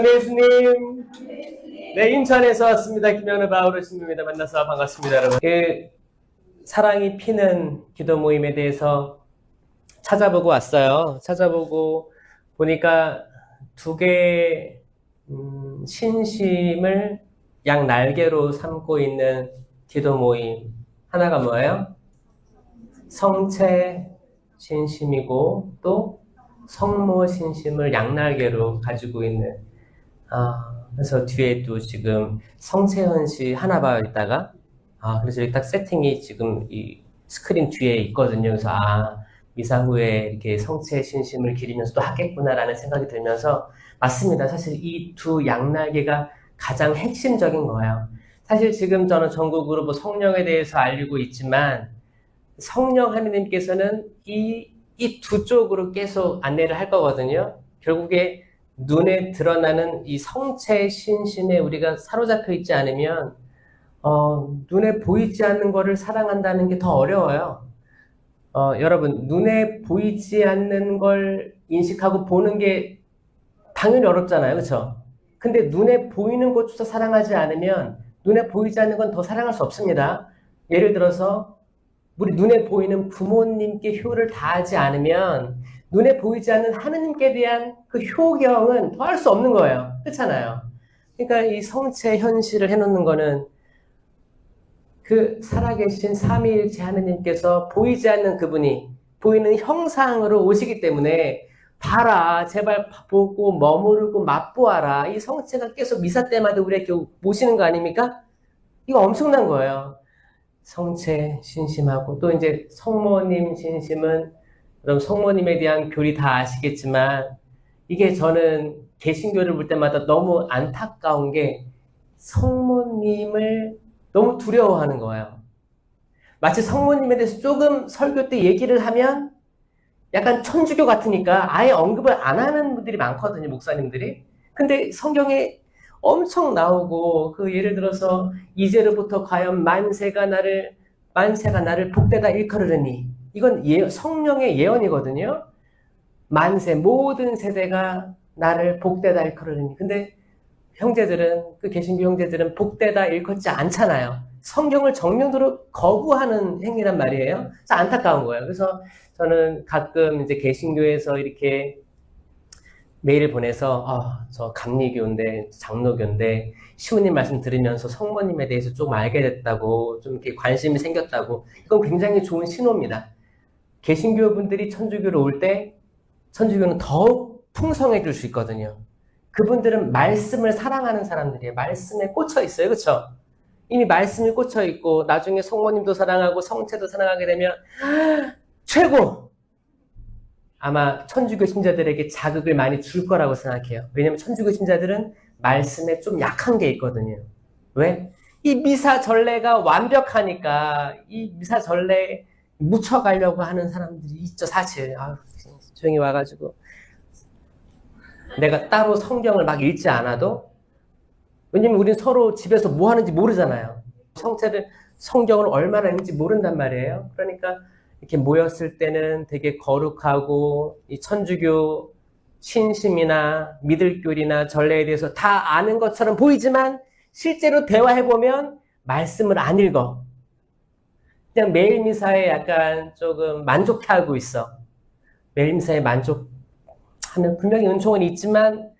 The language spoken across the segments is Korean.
예수님. 네, 인천에서 왔습니다. 김현우 바우로 신부입니다. 만나서 반갑습니다, 여러분. 그 사랑이 피는 기도 모임에 대해서 찾아보고 왔어요. 찾아보고 보니까 두 개의 음, 신심을 양 날개로 삼고 있는 기도 모임. 하나가 뭐예요? 성체 신심이고 또 성모 신심을 양날개로 가지고 있는 아 그래서 뒤에 또 지금 성채현 씨 하나 봐 있다가 아 그래서 여기 딱 세팅이 지금 이 스크린 뒤에 있거든요. 그래서 아 미사 후에 이렇게 성체 신심을 기리면서 또 하겠구나라는 생각이 들면서 맞습니다. 사실 이 두 양날개가 가장 핵심적인 거예요. 사실 지금 저는 전국으로 뭐 성령에 대해서 알리고 있지만 성령 하느님께서는 이, 이 두 쪽으로 계속 안내를 할 거거든요. 결국에 눈에 드러나는 이 성체 신심에 우리가 사로잡혀 있지 않으면, 어, 눈에 보이지 않는 거를 사랑한다는 게 더 어려워요. 어, 여러분, 눈에 보이지 않는 걸 인식하고 보는 게 당연히 어렵잖아요. 그쵸? 근데 눈에 보이는 것조차 사랑하지 않으면 눈에 보이지 않는 건 더 사랑할 수 없습니다. 예를 들어서 우리 눈에 보이는 부모님께 효를 다하지 않으면 눈에 보이지 않는 하느님께 대한 그 효경은 더할 수 없는 거예요. 그렇잖아요. 그러니까 이 성체 현실을 해놓는 거는 그 살아계신 삼위일체 하느님께서 보이지 않는 그분이 보이는 형상으로 오시기 때문에 봐라 제발 보고 머무르고 맛보아라 이 성체가 계속 미사 때마다 우리에게 모시는 거 아닙니까? 이거 엄청난 거예요. 성체 신심하고 또 이제 성모님 신심은 그럼 성모님에 대한 교리 다 아시겠지만 이게 저는 개신교를 볼 때마다 너무 안타까운 게 성모님을 너무 두려워하는 거예요. 마치 성모님에 대해서 조금 설교 때 얘기를 하면 약간 천주교 같으니까 아예 언급을 안 하는 분들이 많거든요, 목사님들이. 근데 성경에 엄청 나오고 그 예를 들어서 이제로부터 과연 만세가 나를 만세가 나를 복되다 일컬으니 이건 예, 성령의 예언이거든요. 만세 모든 세대가 나를 복되다 일컬으니 근데 형제들은 그 개신교 형제들은 복되다 일컫지 않잖아요. 성경을 정면으로 거부하는 행위란 말이에요. 그래서 안타까운 거예요. 그래서 저는 가끔 이제 개신교에서 이렇게 메일을 보내서 아, 저 감리교인데 장로교인데 시우님 말씀 들으면서 성모님에 대해서 좀 알게 됐다고 좀 이렇게 관심이 생겼다고 이건 굉장히 좋은 신호입니다. 개신교 분들이 천주교로 올 때 천주교는 더욱 풍성해질 수 있거든요. 그분들은 말씀을 사랑하는 사람들이에요. 말씀에 꽂혀 있어요. 그렇죠? 이미 말씀이 꽂혀 있고 나중에 성모님도 사랑하고 성체도 사랑하게 되면 아, 최고! 아마 천주교 신자들에게 자극을 많이 줄 거라고 생각해요. 왜냐면 천주교 신자들은 말씀에 좀 약한 게 있거든요. 왜? 이 미사 전례가 완벽하니까 이 미사 전례 묻혀가려고 하는 사람들이 있죠, 사실. 아유, 조용히 와가지고. 내가 따로 성경을 막 읽지 않아도 왜냐면 우린 서로 집에서 뭐 하는지 모르잖아요. 성체를 성경을 얼마나 읽는지 모른단 말이에요. 그러니까 이렇게 모였을 때는 되게 거룩하고 이 천주교 신심이나 믿을교리나 전례에 대해서 다 아는 것처럼 보이지만 실제로 대화해보면 말씀을 안 읽어. 그냥 매일 미사에 약간 조금 만족해하고 있어. 매일 미사에 만족하는 분명히 은총은 있지만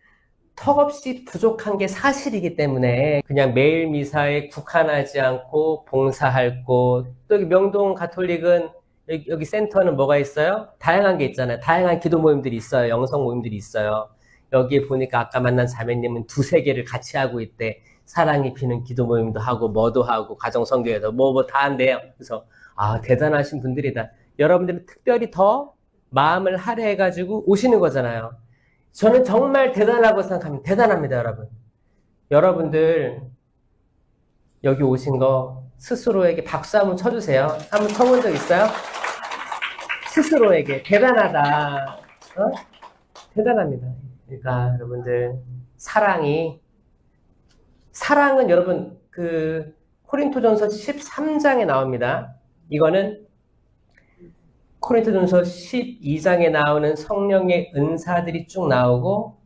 턱없이 부족한 게 사실이기 때문에 그냥 매일 미사에 국한하지 않고 봉사할 곳, 또 명동 가톨릭은 여기, 여기 센터는 뭐가 있어요? 다양한 게 있잖아요. 다양한 기도 모임들이 있어요. 영성 모임들이 있어요. 여기에 보니까 아까 만난 자매님은 두세 개를 같이 하고 있대. 사랑이 피는 기도 모임도 하고, 뭐도 하고, 가정 성교회도 뭐, 뭐 다 한대요. 그래서, 아, 대단하신 분들이다. 여러분들은 특별히 더 마음을 할애해 가지고 오시는 거잖아요. 저는 정말 대단하다고 생각합니다. 대단합니다, 여러분. 여러분들, 여기 오신 거 스스로에게 박수 한번 쳐주세요. 한번 쳐본 적 있어요? 스스로에게 대단하다. 어? 대단합니다. 그러니까 여러분들 사랑이 사랑은 여러분 그 코린토전서 13장에 나옵니다. 이거는 코린토전서 12장에 나오는 성령의 은사들이 쭉 나오고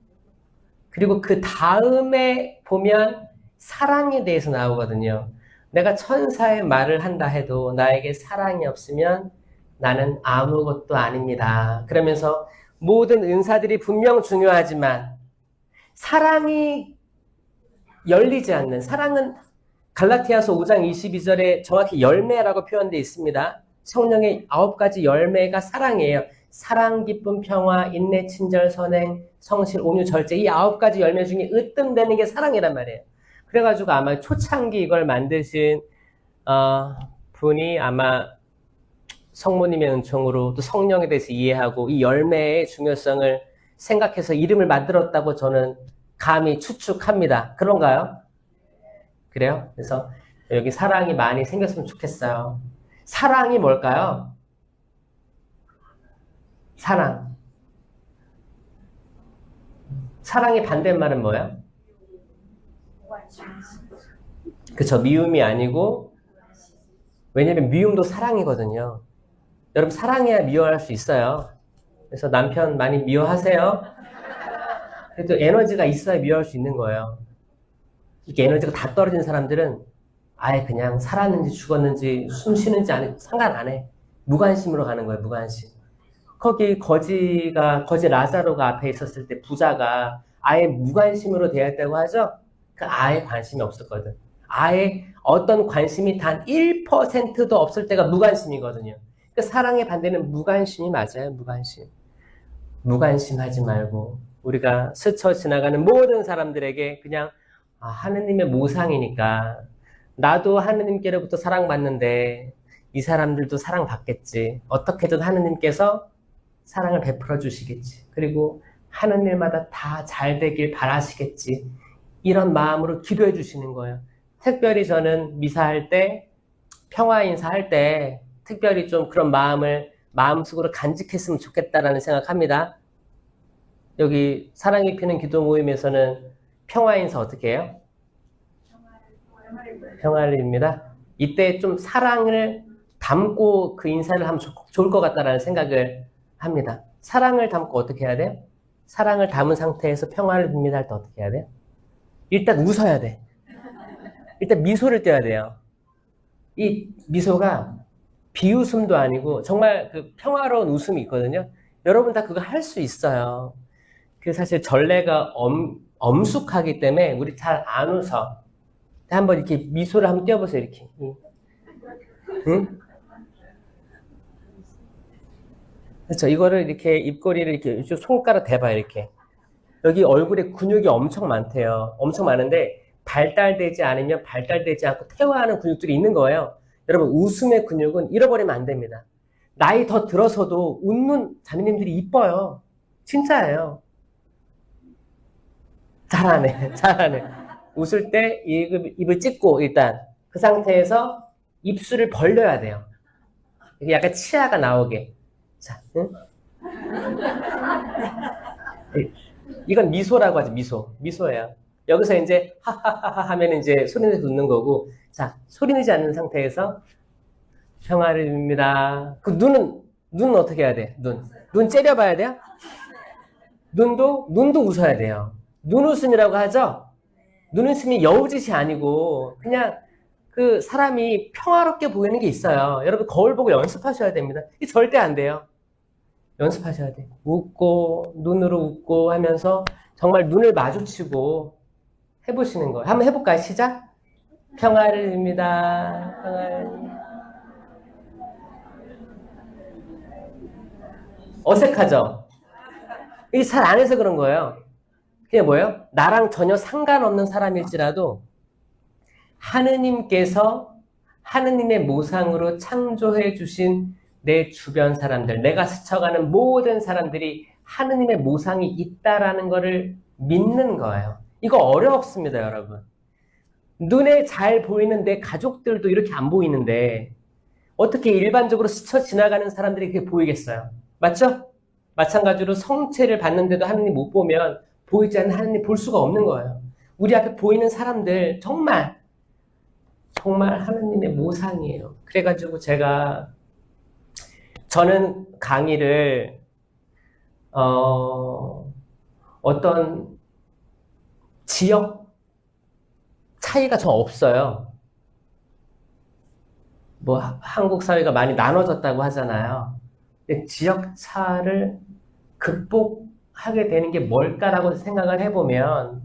그리고 그 다음에 보면 사랑에 대해서 나오거든요. 내가 천사의 말을 한다 해도 나에게 사랑이 없으면 나는 아무것도 아닙니다. 그러면서 모든 은사들이 분명 중요하지만 사랑이 열리지 않는 사랑은 갈라티아서 5장 22절에 정확히 열매라고 표현되어 있습니다. 성령의 아홉 가지 열매가 사랑이에요. 사랑, 기쁨, 평화, 인내, 친절, 선행, 성실, 온유, 절제 이 아홉 가지 열매 중에 으뜸되는 게 사랑이란 말이에요. 그래가지고 아마 초창기 이걸 만드신 어, 분이 아마 성모님의 은총으로 또 성령에 대해서 이해하고 이 열매의 중요성을 생각해서 이름을 만들었다고 저는 감히 추측합니다. 그런가요? 그래요? 그래서 여기 사랑이 많이 생겼으면 좋겠어요. 사랑이 뭘까요? 사랑. 사랑의 반대말은 뭐예요? 그쵸. 미움이 아니고, 왜냐면 미움도 사랑이거든요. 여러분, 사랑해야 미워할 수 있어요. 그래서 남편 많이 미워하세요. 그래도 에너지가 있어야 미워할 수 있는 거예요. 이게 에너지가 다 떨어진 사람들은 아예 그냥 살았는지 죽었는지 숨 쉬는지 안 상관 안 해. 무관심으로 가는 거예요, 무관심. 거기 거지가, 거지 라자로가 앞에 있었을 때 부자가 아예 무관심으로 대했다고 하죠? 그 아예 관심이 없었거든. 아예 어떤 관심이 단 1%도 없을 때가 무관심이거든요. 그 사랑의 반대는 무관심이 맞아요, 무관심. 무관심하지 말고 우리가 스쳐 지나가는 모든 사람들에게 그냥 아, 하느님의 모상이니까 나도 하느님께로부터 사랑받는데 이 사람들도 사랑받겠지. 어떻게든 하느님께서 사랑을 베풀어 주시겠지. 그리고 하는 일마다 다 잘 되길 바라시겠지. 이런 마음으로 기도해 주시는 거예요. 특별히 저는 미사할 때, 평화 인사할 때, 특별히 좀 그런 마음을 마음속으로 간직했으면 좋겠다라는 생각합니다. 여기 사랑이 피는 기도 모임에서는 평화 인사 어떻게 해요? 평화를 입니다. 이때 좀 사랑을 담고 그 인사를 하면 좋, 좋을 것 같다라는 생각을 합니다. 사랑을 담고 어떻게 해야 돼요? 사랑을 담은 상태에서 평화를 빕니다 할 때 어떻게 해야 돼요? 일단 웃어야 돼. 일단 미소를 떼야 돼요. 이 미소가 비웃음도 아니고 정말 그 평화로운 웃음이 있거든요. 여러분 다 그거 할 수 있어요. 그 사실 전례가 엄, 엄숙하기 때문에 우리 잘 안 웃어. 한번 이렇게 미소를 한번 띄워보세요, 이렇게. 응? 그렇죠. 이거를 이렇게 입꼬리를 이렇게 손가락 대봐 이렇게. 여기 얼굴에 근육이 엄청 많대요. 엄청 많은데 발달되지 않으면 발달되지 않고 퇴화하는 근육들이 있는 거예요. 여러분 웃음의 근육은 잃어버리면 안 됩니다. 나이 더 들어서도 웃는 자매님들이 이뻐요. 진짜예요. 잘하네, 잘하네. 웃을 때 입을, 입을 찢고 일단 그 상태에서 입술을 벌려야 돼요. 약간 치아가 나오게. 자, 응? 이건 미소라고 하죠, 미소. 미소예요. 여기서 이제 하하하하 하면 이제 소리내서 웃는 거고, 자, 소리내지 않는 상태에서 평화를 빕니다. 그 눈은, 눈은 어떻게 해야 돼? 눈. 눈 째려봐야 돼요? 눈도, 눈도 웃어야 돼요. 눈웃음이라고 하죠? 눈웃음이 여우짓이 아니고, 그냥 그 사람이 평화롭게 보이는 게 있어요. 여러분 거울 보고 연습하셔야 됩니다. 이 절대 안 돼요. 연습하셔야 돼요. 웃고 눈으로 웃고 하면서 정말 눈을 마주치고 해보시는 거예요. 한번 해볼까요? 시작. 평화를 빕니다. 평화를. 어색하죠? 이게 잘 안 해서 그런 거예요. 그게 뭐예요? 나랑 전혀 상관없는 사람일지라도 하느님께서 하느님의 모상으로 창조해 주신 내 주변 사람들, 내가 스쳐가는 모든 사람들이 하느님의 모상이 있다라는 것을 믿는 거예요. 이거 어렵습니다, 여러분. 눈에 잘 보이는 내 가족들도 이렇게 안 보이는데 어떻게 일반적으로 스쳐 지나가는 사람들이 그렇게 보이겠어요? 맞죠? 마찬가지로 성체를 봤는데도 하느님 못 보면 보이지 않는 하느님 볼 수가 없는 거예요. 우리 앞에 보이는 사람들 정말 정말 하느님의 모상이에요. 그래가지고 제가 저는 강의를 어, 어떤 지역 차이가 저 없어요. 뭐 하- 한국 사회가 많이 나눠졌다고 하잖아요. 지역 차를 극복 하게 되는 게 뭘까라고 생각을 해보면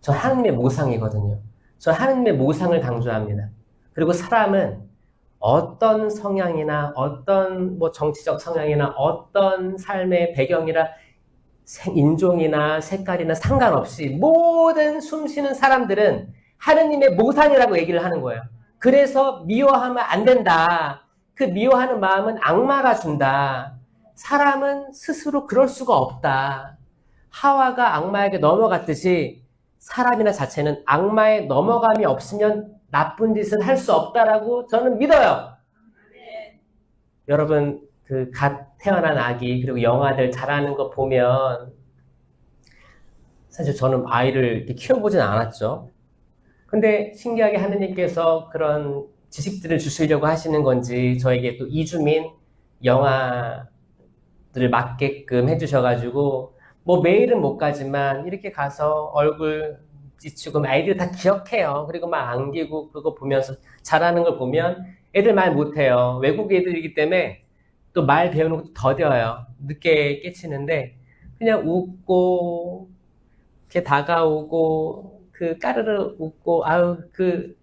저 하느님의 모상이거든요. 저 하느님의 모상을 강조합니다. 그리고 사람은 어떤 성향이나 어떤 뭐 정치적 성향이나 어떤 삶의 배경이나 생- 인종이나 색깔이나 상관없이 모든 숨쉬는 사람들은 하느님의 모상이라고 얘기를 하는 거예요. 그래서 미워하면 안 된다. 그 미워하는 마음은 악마가 준다. 사람은 스스로 그럴 수가 없다. 하와가 악마에게 넘어갔듯이 사람이나 자체는 악마의 넘어감이 없으면 나쁜 짓은 할 수 없다라고 저는 믿어요. 여러분, 그 갓 태어난 아기, 그리고 영아들 자라는 거 보면, 사실 저는 아이를 이렇게 키워보진 않았죠. 근데 신기하게 하느님께서 그런 지식들을 주시려고 하시는 건지, 저에게 또 이주민 영아 들을 맡게끔 해주셔가지고, 뭐 매일은 못 가지만, 이렇게 가서 얼굴 지치고, 아이들 다 기억해요. 그리고 막 안기고, 그거 보면서 잘하는 걸 보면, 애들 말 못해요. 외국 애들이기 때문에 또 말 배우는 것도 더뎌요. 늦게 깨치는데 그냥 웃고 이렇게 다가오고 그 까르르 웃고 아우 그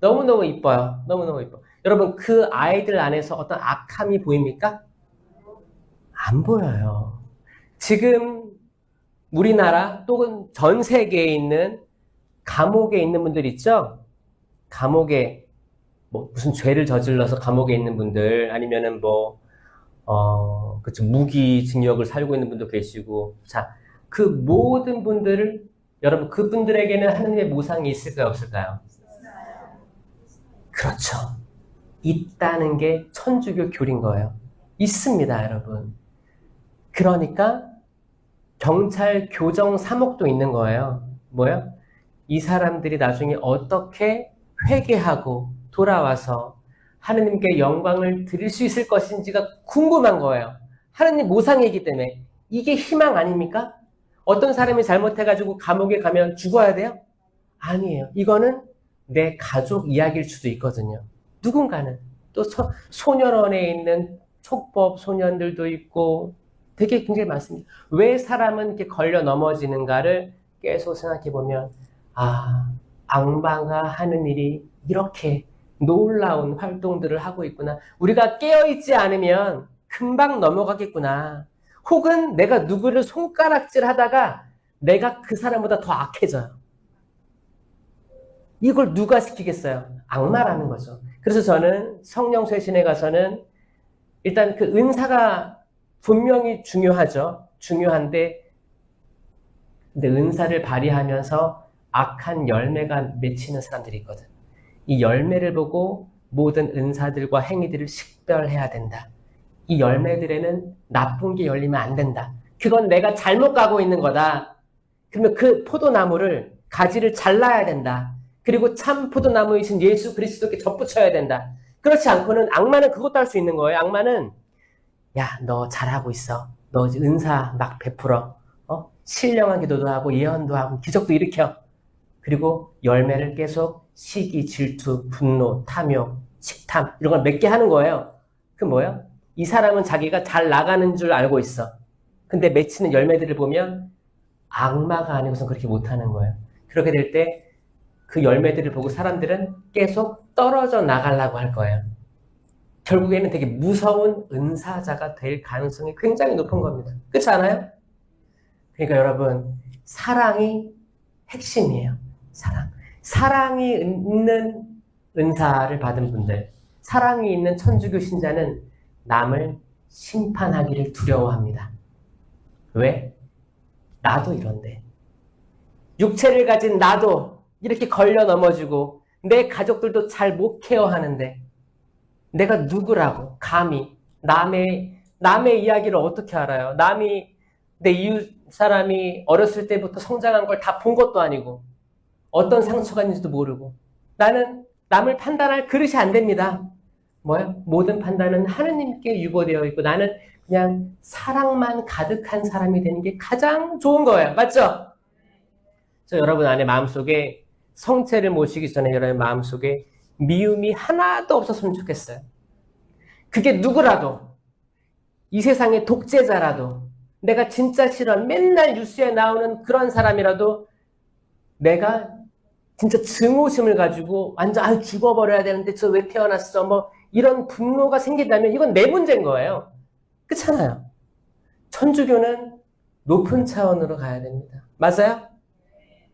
너무너무 이뻐요. 너무너무 이뻐. 여러분 그 아이들 안에서 어떤 악함이 보입니까? 안 보여요. 지금 우리나라 또는 전 세계에 있는 감옥에 있는 분들 있죠? 감옥에 뭐 무슨 죄를 저질러서 감옥에 있는 분들 아니면은 뭐 어, 그쵸 무기 징역을 살고 있는 분도 계시고 자 그 모든 분들을 여러분 그분들에게는 하느님의 모상이 있을까요 없을까요? 그렇죠. 있다는 게 천주교 교리인 거예요. 있습니다, 여러분. 그러니까 경찰 교정 3억도 있는 거예요. 뭐요? 이 사람들이 나중에 어떻게 회개하고 돌아와서 하느님께 영광을 드릴 수 있을 것인지가 궁금한 거예요. 하느님 모상이기 때문에 이게 희망 아닙니까? 어떤 사람이 잘못해가지고 감옥에 가면 죽어야 돼요? 아니에요. 이거는 내 가족 이야기일 수도 있거든요. 누군가는 또 소, 소년원에 있는 촉법 소년들도 있고 되게 굉장히 많습니다. 왜 사람은 이렇게 걸려 넘어지는가를 계속 생각해 보면 아 악마가 하는 일이 이렇게 놀라운 활동들을 하고 있구나. 우리가 깨어있지 않으면 금방 넘어가겠구나. 혹은 내가 누구를 손가락질 하다가 내가 그 사람보다 더 악해져요. 이걸 누가 시키겠어요? 악마라는 거죠. 그래서 저는 성령 쇄신에 가서는 일단 그 은사가 분명히 중요하죠. 중요한데, 근데 은사를 발휘하면서 악한 열매가 맺히는 사람들이 있거든. 이 열매를 보고 모든 은사들과 행위들을 식별해야 된다. 이 열매들에는 나쁜 게 열리면 안 된다. 그건 내가 잘못 가고 있는 거다. 그러면 그 포도나무를 가지를 잘라야 된다. 그리고 참 포도나무이신 예수 그리스도께 접붙여야 된다. 그렇지 않고는 악마는 그것도 할 수 있는 거예요. 악마는 야, 너 잘하고 있어. 너 은사 막 베풀어. 어? 신령한 기도도 하고 예언도 하고 기적도 일으켜. 그리고 열매를 계속 시기, 질투, 분노, 탐욕, 식탐 이런 걸몇개 하는 거예요. 그 뭐예요? 이 사람은 자기가 잘 나가는 줄 알고 있어. 근데 맺히는 열매들을 보면 악마가 아니고선 그렇게 못하는 거예요. 그렇게 될 때 그 열매들을 보고 사람들은 계속 떨어져 나가려고 할 거예요. 결국에는 되게 무서운 은사자가 될 가능성이 굉장히 높은 겁니다. 그렇지 않아요? 그러니까 여러분, 사랑이 핵심이에요. 사랑. 사랑이 있는 은사를 받은 분들, 사랑이 있는 천주교 신자는 남을 심판하기를 두려워합니다. 왜? 나도 이런데. 육체를 가진 나도 이렇게 걸려 넘어지고 내 가족들도 잘 못 케어하는데 내가 누구라고 감히 남의 남의 이야기를 어떻게 알아요? 남이 내 이웃 사람이 어렸을 때부터 성장한 걸 다 본 것도 아니고 어떤 상처가 있는지도 모르고 나는 남을 판단할 그릇이 안 됩니다. 뭐요? 모든 판단은 하느님께 유보되어 있고 나는 그냥 사랑만 가득한 사람이 되는 게 가장 좋은 거예요. 맞죠? 저 여러분 안에 마음속에 성체를 모시기 전에 여러분 마음속에 미움이 하나도 없었으면 좋겠어요. 그게 누구라도 이 세상의 독재자라도 내가 진짜 싫어하는 맨날 뉴스에 나오는 그런 사람이라도 내가 진짜 증오심을 가지고 완전 아 죽어버려야 되는데 저 왜 태어났어 뭐 이런 분노가 생긴다면 이건 내 문제인 거예요. 그렇잖아요. 천주교는 높은 차원으로 가야 됩니다. 맞아요?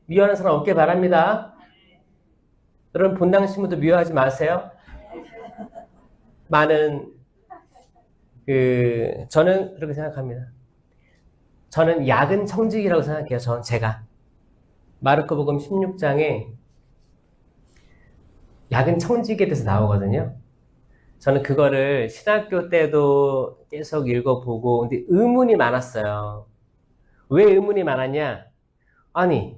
미워하는 사람 없길 바랍니다. 여러분 본당 신부도 미워하지 마세요. 많은 그 저는 그렇게 생각합니다. 저는 야근 청직이라고 생각해요. 전 제가 마르코복음 16장에 야근 청직에 대해서 나오거든요. 저는 그거를 신학교 때도 계속 읽어보고 근데 의문이 많았어요. 왜 의문이 많았냐? 아니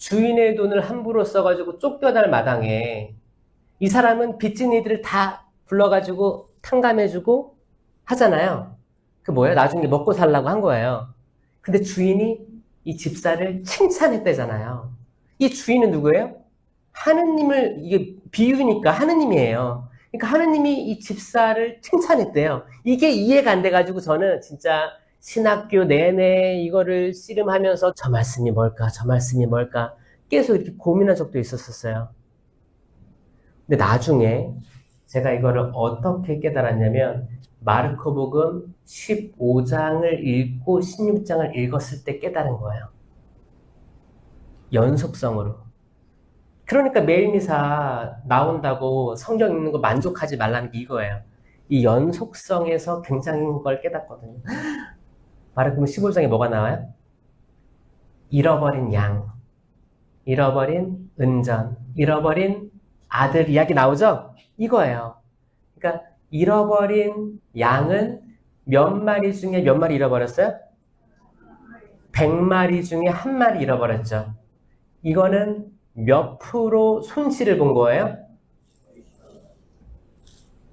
주인의 돈을 함부로 써가지고 쫓겨날 마당에 이 사람은 빚진 이들을 다 불러가지고 탕감해주고 하잖아요. 그 뭐예요? 나중에 먹고 살라고 한 거예요. 근데 주인이 이 집사를 칭찬했대잖아요. 이 주인은 누구예요? 하느님을 이게 비유니까 하느님이에요. 그러니까 하느님이 이 집사를 칭찬했대요. 이게 이해가 안 돼가지고 저는 진짜 신학교 내내 이거를 씨름하면서 저 말씀이 뭘까, 저 말씀이 뭘까 계속 이렇게 고민한 적도 있었었어요. 근데 나중에 제가 이거를 어떻게 깨달았냐면 마르코복음 15장을 읽고 16장을 읽었을 때 깨달은 거예요. 연속성으로. 그러니까 매일 미사 나온다고 성경 읽는 거 만족하지 말라는 게 이거예요. 이 연속성에서 굉장히 걸 깨닫거든요. 마르코복음 15장에 뭐가 나와요? 잃어버린 양, 잃어버린 은전, 잃어버린 아들 이야기 나오죠? 이거예요. 그러니까 잃어버린 양은 몇 마리 중에 몇 마리 잃어버렸어요? 100마리 중에 한 마리 잃어버렸죠. 이거는 몇 프로 손실을 본 거예요?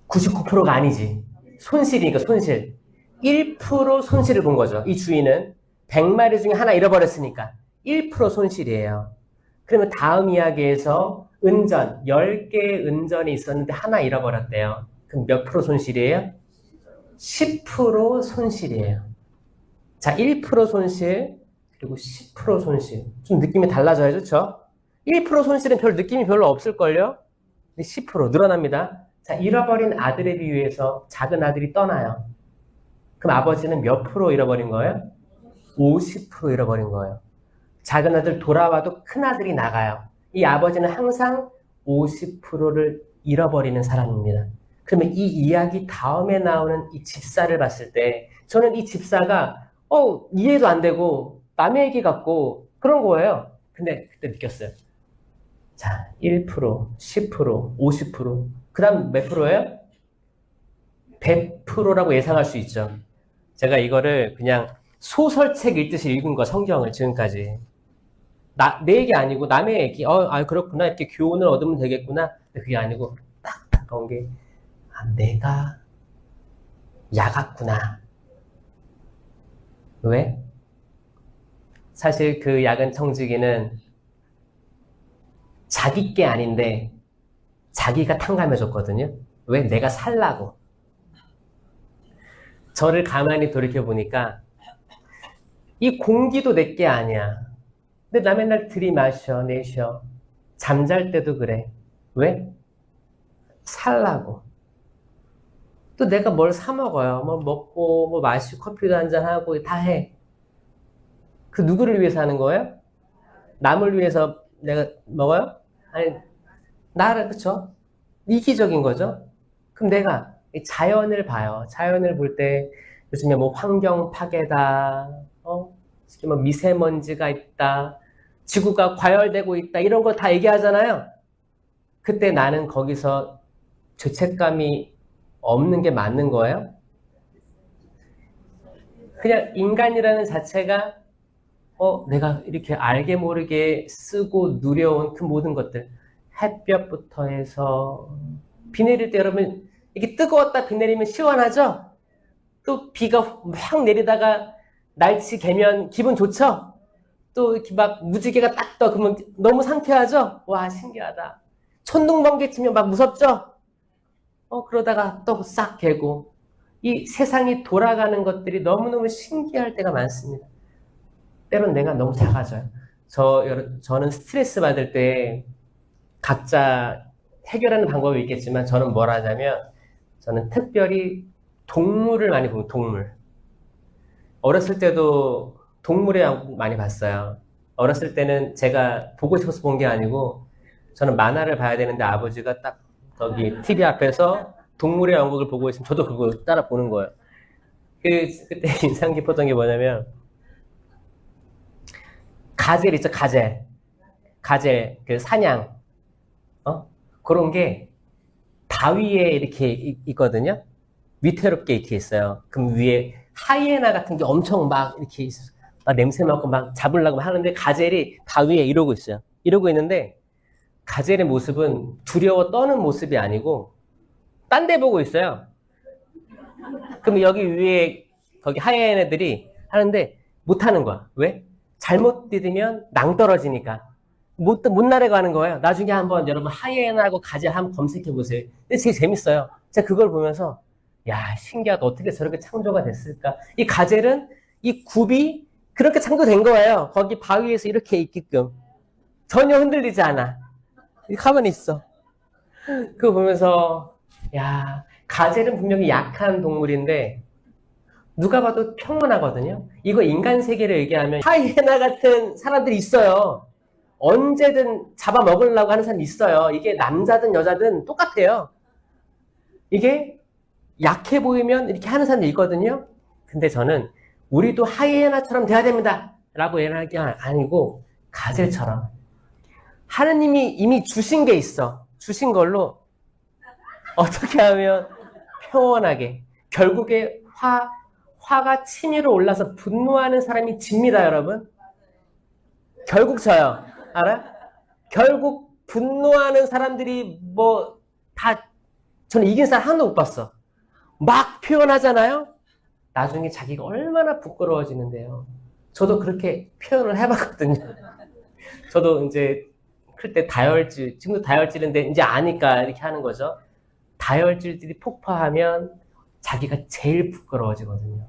99%가 아니지. 손실이니까 손실. 1% 손실을 본 거죠. 이 주인은 100마리 중에 하나 잃어버렸으니까 1% 손실이에요. 그러면 다음 이야기에서 은전, 10개의 은전이 있었는데 하나 잃어버렸대요. 그럼 몇 프로 손실이에요? 10% 손실이에요. 자, 1% 손실, 그리고 10% 손실. 좀 느낌이 달라져요, 그렇죠? 1% 손실은 별 느낌이 별로 없을걸요? 근데 10% 늘어납니다. 자, 잃어버린 아들에 비유해서 작은 아들이 떠나요. 그럼 아버지는 몇 프로 잃어버린 거예요? 50% 잃어버린 거예요. 작은 아들 돌아와도 큰 아들이 나가요. 이 아버지는 항상 50%를 잃어버리는 사람입니다. 그러면 이 이야기 다음에 나오는 이 집사를 봤을 때 저는 이 집사가 어 이해도 안 되고 남의 얘기 같고 그런 거예요. 근데 그때 느꼈어요. 자, 1%, 10%, 50%. 그 다음 몇 프로예요? 100%라고 예상할 수 있죠. 제가 이거를 그냥 소설책 읽듯이 읽은 거, 성경을 지금까지. 나, 내 얘기 아니고 남의 얘기. 어, 아, 그렇구나. 이렇게 교훈을 얻으면 되겠구나. 그게 아니고 딱 다가온 게, 아, 내가 야같구나. 왜? 사실 그 야근 청지기는 자기 게 아닌데 자기가 탕감해줬거든요. 왜? 내가 살라고. 저를 가만히 돌이켜 보니까 이 공기도 내게 아니야. 근데 나 맨날 들이마셔, 내쉬어. 잠잘 때도 그래. 왜? 살라고. 또 내가 뭘 사 먹어요. 뭐 먹고, 뭐 마시고, 커피도 한잔 하고 다 해. 그 누구를 위해서 하는 거예요? 남을 위해서 내가 먹어요? 아니, 나를, 그쵸? 이기적인 거죠? 그럼 내가 이 자연을 봐요. 자연을 볼 때 요즘에 뭐 환경 파괴다, 어? 뭐 미세먼지가 있다, 지구가 과열되고 있다, 이런 거 다 얘기하잖아요. 그때 나는 거기서 죄책감이 없는 게 맞는 거예요? 그냥 인간이라는 자체가 어, 내가 이렇게 알게 모르게 쓰고 누려온 그 모든 것들 햇볕부터 해서 비 내릴 때 여러분 이게 뜨거웠다 비 내리면 시원하죠? 또 비가 확 내리다가 날씨 개면 기분 좋죠? 또 이렇게 막 무지개가 딱 떠 그러면 너무 상쾌하죠? 와 신기하다. 천둥번개 치면 막 무섭죠? 어 그러다가 또 싹 개고 이 세상이 돌아가는 것들이 너무너무 신기할 때가 많습니다. 때론 내가 너무 작아져요. 저 저는 스트레스 받을 때 각자 해결하는 방법이 있겠지만 저는 뭘 하냐면 저는 특별히 동물을 많이 보고 동물. 어렸을 때도 동물의 왕국 많이 봤어요. 어렸을 때는 제가 보고 싶어서 본 게 아니고 저는 만화를 봐야 되는데 아버지가 딱 거기 TV 앞에서 동물의 왕국을 보고 있으면 저도 그거 따라 보는 거예요. 그 그때 인상 깊었던 게 뭐냐면 가젤 있죠 가젤 가젤 그 사냥 어 그런 게 바위에 이렇게 이- 있거든요. 위태롭게 이렇게 있어요. 그럼 위에 하이에나 같은 게 엄청 막 이렇게 있- 막 냄새 맡고 막 잡으려고 하는데 가젤이 바위에 이러고 있어요. 이러고 있는데 가젤의 모습은 두려워 떠는 모습이 아니고 딴 데 보고 있어요. 그럼 여기 위에 거기 하이에나들이 하는데 못 하는 거야. 왜? 잘못 디디면 낭 떨어지니까. 못, 못 날아가는 거예요. 나중에 한번 여러분 하이에나하고 가젤 한번 검색해 보세요. 되게 재밌어요. 제가 그걸 보면서 야 신기하다. 어떻게 저렇게 창조가 됐을까? 이 가젤은 이 굽이 그렇게 창조된 거예요. 거기 바위에서 이렇게 있게끔. 전혀 흔들리지 않아. 이 가만히 있어. 그거 보면서 야 가젤은 분명히 약한 동물인데 누가 봐도 평온하거든요. 이거 인간 세계를 얘기하면 하이에나 같은 사람들이 있어요. 언제든 잡아먹으려고 하는 사람이 있어요. 이게 남자든 여자든 똑같아요. 이게 약해 보이면 이렇게 하는 사람도 있거든요. 근데 저는 우리도 하이에나처럼 돼야 됩니다. 라고 얘기하는 게 아니고 가젤처럼 하느님이 이미 주신 게 있어. 주신 걸로 어떻게 하면 평온하게 결국에 화 화가 치밀어 올라서 분노하는 사람이 집니다, 여러분. 결국 져요. 알아? 결국 분노하는 사람들이 뭐 다 저는 이긴 사람 하나도 못 봤어. 막 표현하잖아요. 나중에 자기가 얼마나 부끄러워지는데요. 저도 그렇게 표현을 해봤거든요. 저도 이제 클 때 다혈질, 지금도 다혈질인데 이제 아니까 이렇게 하는 거죠. 다혈질들이 폭파하면 자기가 제일 부끄러워지거든요.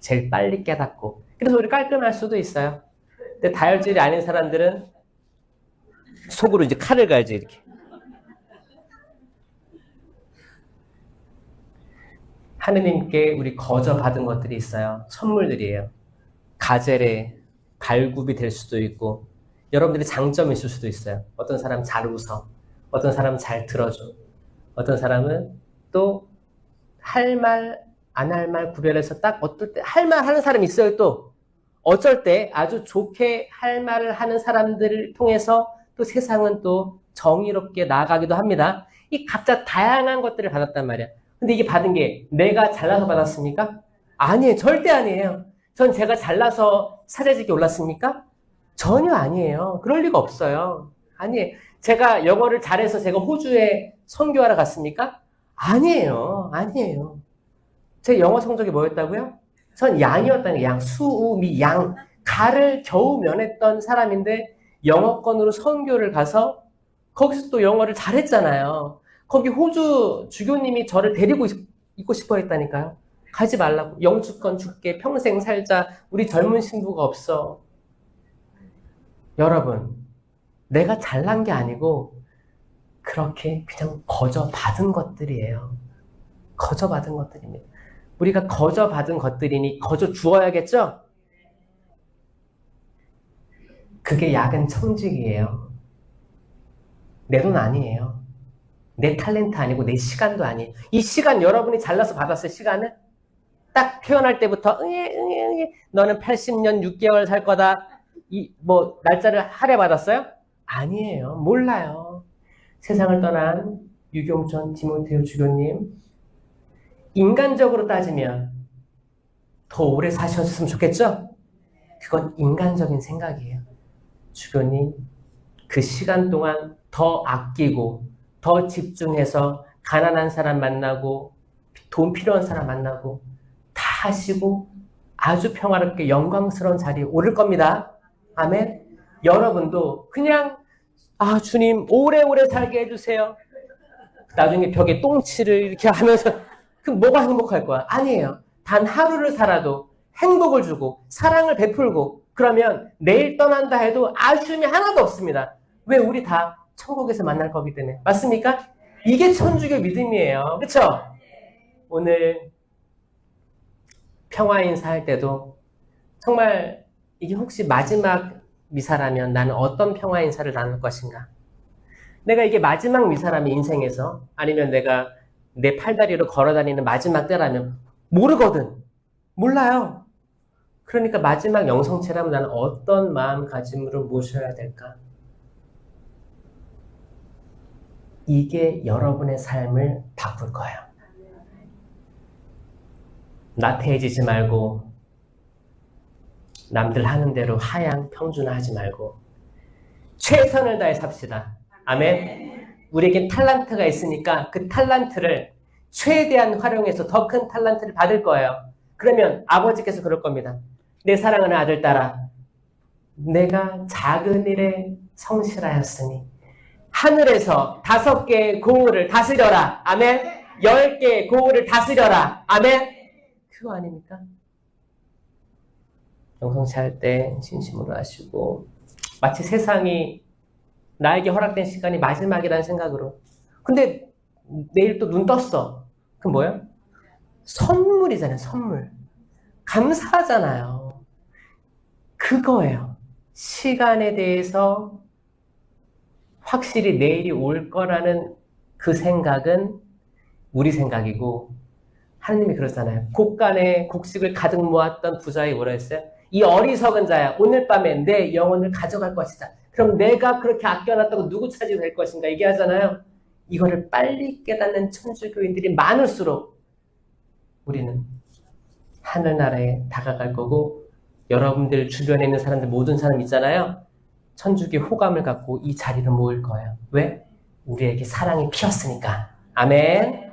제일 빨리 깨닫고. 그래서 우리 깔끔할 수도 있어요. 근데 다혈질이 아닌 사람들은 속으로 이제 칼을 갈지, 이렇게. 하느님께 우리 거저 받은 것들이 있어요. 선물들이에요. 가젤의 발굽이 될 수도 있고, 여러분들이 장점이 있을 수도 있어요. 어떤 사람 잘 웃어. 어떤 사람 잘 들어줘. 어떤 사람은 또 할 말, 안 할 말 구별해서 딱 어떨 때 할 말 하는 사람이 있어요, 또. 어쩔 때 아주 좋게 할 말을 하는 사람들을 통해서 또 세상은 또 정의롭게 나아가기도 합니다. 이 각자 다양한 것들을 받았단 말이야. 근데 이게 받은 게 내가 잘나서 받았습니까? 아니에요. 절대 아니에요. 전 제가 잘나서 사제직에 올랐습니까? 전혀 아니에요. 그럴 리가 없어요. 아니에요. 제가 영어를 잘해서 제가 호주에 선교하러 갔습니까? 아니에요. 아니에요. 제 영어 성적이 뭐였다고요? 전 양이었다는 게 양, 수, 우, 미, 양. 가를 겨우 면했던 사람인데 영어권으로 선교를 가서 거기서 또 영어를 잘했잖아요. 거기 호주 주교님이 저를 데리고 있- 있고 싶어 했다니까요. 가지 말라고. 영주권 줄게. 평생 살자. 우리 젊은 신부가 없어. 여러분, 내가 잘난 게 아니고 그렇게 그냥 거저 받은 것들이에요. 거저 받은 것들입니다. 우리가 거저 받은 것들이니 거저 주어야겠죠? 그게 야근 청직이에요. 내 돈 아니에요. 내 탤런트 아니고 내 시간도 아니에요. 이 시간 여러분이 잘나서 받았어요, 시간을? 딱 표현할 때부터, 응애, 응애, 응애, 너는 80년 6개월 살 거다. 이, 뭐, 날짜를 할애 받았어요? 아니에요. 몰라요. 세상을 떠난 유경천 디모테오 주교님, 인간적으로 따지면 더 오래 사셨으면 좋겠죠? 그건 인간적인 생각이에요. 주교님, 그 시간 동안 더 아끼고, 더 집중해서 가난한 사람 만나고, 돈 필요한 사람 만나고, 다 하시고, 아주 평화롭게 영광스러운 자리에 오를 겁니다. 아멘. 여러분도 그냥 아 주님 오래오래 살게 해주세요. 나중에 벽에 똥칠을 이렇게 하면서 그 뭐가 행복할 거야? 아니에요. 단 하루를 살아도 행복을 주고 사랑을 베풀고 그러면 내일 떠난다 해도 아쉬움이 하나도 없습니다. 왜 우리 다 천국에서 만날 거기 때문에 맞습니까? 이게 천주교 믿음이에요. 그렇죠? 오늘 평화 인사할 때도 정말 이게 혹시 마지막 미사라면 나는 어떤 평화 인사를 나눌 것인가? 내가 이게 마지막 미사라면 인생에서 아니면 내가 내 팔다리로 걸어 다니는 마지막 때라면 모르거든. 몰라요. 그러니까 마지막 영성체라면 나는 어떤 마음가짐으로 모셔야 될까? 이게 여러분의 삶을 바꿀 거예요. 나태해지지 말고 남들 하는 대로 하향 평준화하지 말고 최선을 다해 삽시다. 아멘. 우리에게 탈란트가 있으니까 그 탈란트를 최대한 활용해서 더 큰 탈란트를 받을 거예요. 그러면 아버지께서 그럴 겁니다. 내 사랑하는 아들 딸아, 내가 작은 일에 성실하였으니 하늘에서 다섯 개의 고울을 다스려라. 아멘. 열 개의 고울을 다스려라. 아멘. 그거 아닙니까? 영성치 할 때 진심으로 하시고 마치 세상이 나에게 허락된 시간이 마지막이라는 생각으로. 근데 내일 또 눈 떴어. 그럼 뭐야? 선물이잖아요, 선물. 감사하잖아요. 그거예요. 시간에 대해서 확실히 내일이 올 거라는 그 생각은 우리 생각이고, 하느님이 그러잖아요. 곡간에 곡식을 가득 모았던 부자의 뭐라 했어요? 이 어리석은 자야, 오늘 밤에 내 영혼을 가져갈 것이다. 그럼 내가 그렇게 아껴놨다고 누구 차지가 될 것인가 얘기하잖아요. 이거를 빨리 깨닫는 천주교인들이 많을수록 우리는 하늘나라에 다가갈 거고 여러분들 주변에 있는 사람들 모든 사람 있잖아요. 천주교 호감을 갖고 이 자리를 모을 거예요. 왜? 우리에게 사랑이 피었으니까. 아멘.